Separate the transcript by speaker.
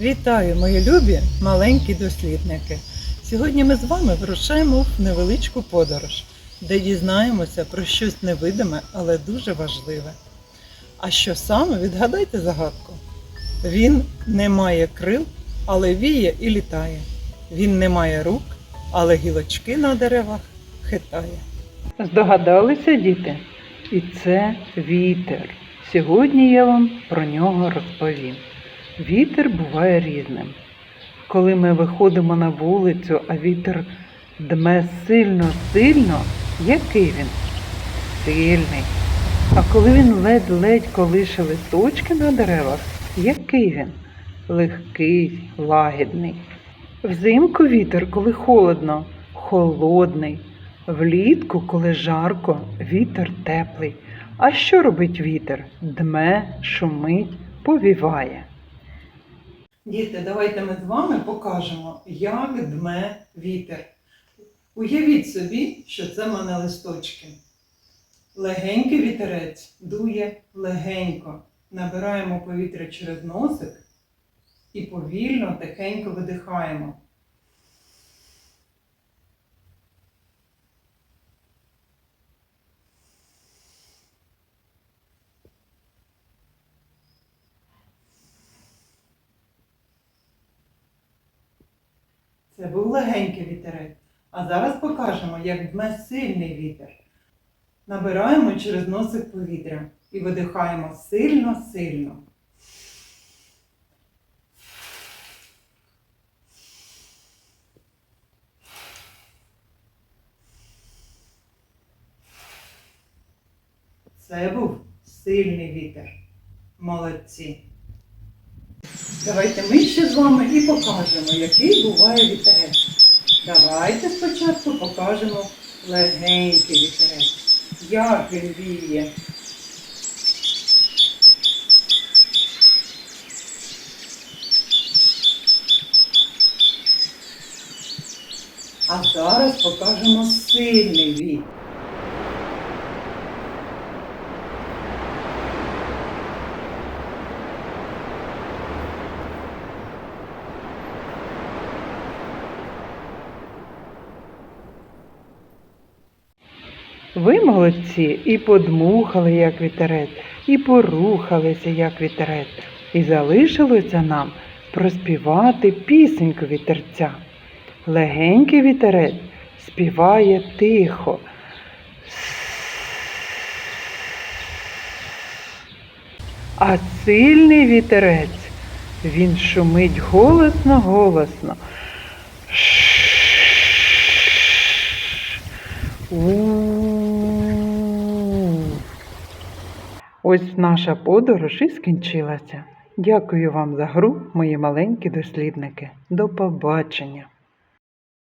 Speaker 1: Вітаю, мої любі маленькі дослідники. Сьогодні ми з вами вирушаємо в невеличку подорож, де дізнаємося про щось невидиме, але дуже важливе. А що саме відгадайте загадку? Він не має крил, але віє і літає. Він не має рук, але гілочки на деревах хитає. Здогадалися, діти? І це вітер. Сьогодні я вам про нього розповім. Вітер буває різним. Коли ми виходимо на вулицю, а вітер дме сильно-сильно, який він? Сильний. А коли він ледь-ледь колише листочки на деревах, який він? Легкий, лагідний. Взимку вітер, коли холодно, холодний. Влітку, коли жарко, вітер теплий. А що робить вітер? Дме, шумить, повіває. Діти, давайте ми з вами покажемо, як дме вітер. Уявіть собі, що це в мене листочки. Легенький вітерець дує легенько. Набираємо повітря через носик і повільно, тихенько видихаємо. Це був легенький вітерець. А зараз покажемо, як дме сильний вітер. Набираємо через носик повітря і видихаємо сильно-сильно. Це був сильний вітер. Молодці. Давайте ми ще з вами і покажемо, який буває вітерець. Давайте спочатку покажемо легенький вітерець. Як він віє. А зараз покажемо сильний вітер. Ви молодці і подмухали, як вітерець, і порухалися, як вітерець, і залишилося нам проспівати пісеньку вітерця. Легенький вітерець співає тихо. А сильний вітерець, він шумить голосно-голосно. У. Ось наша подорож і скінчилася. Дякую вам за гру, мої маленькі дослідники. До побачення!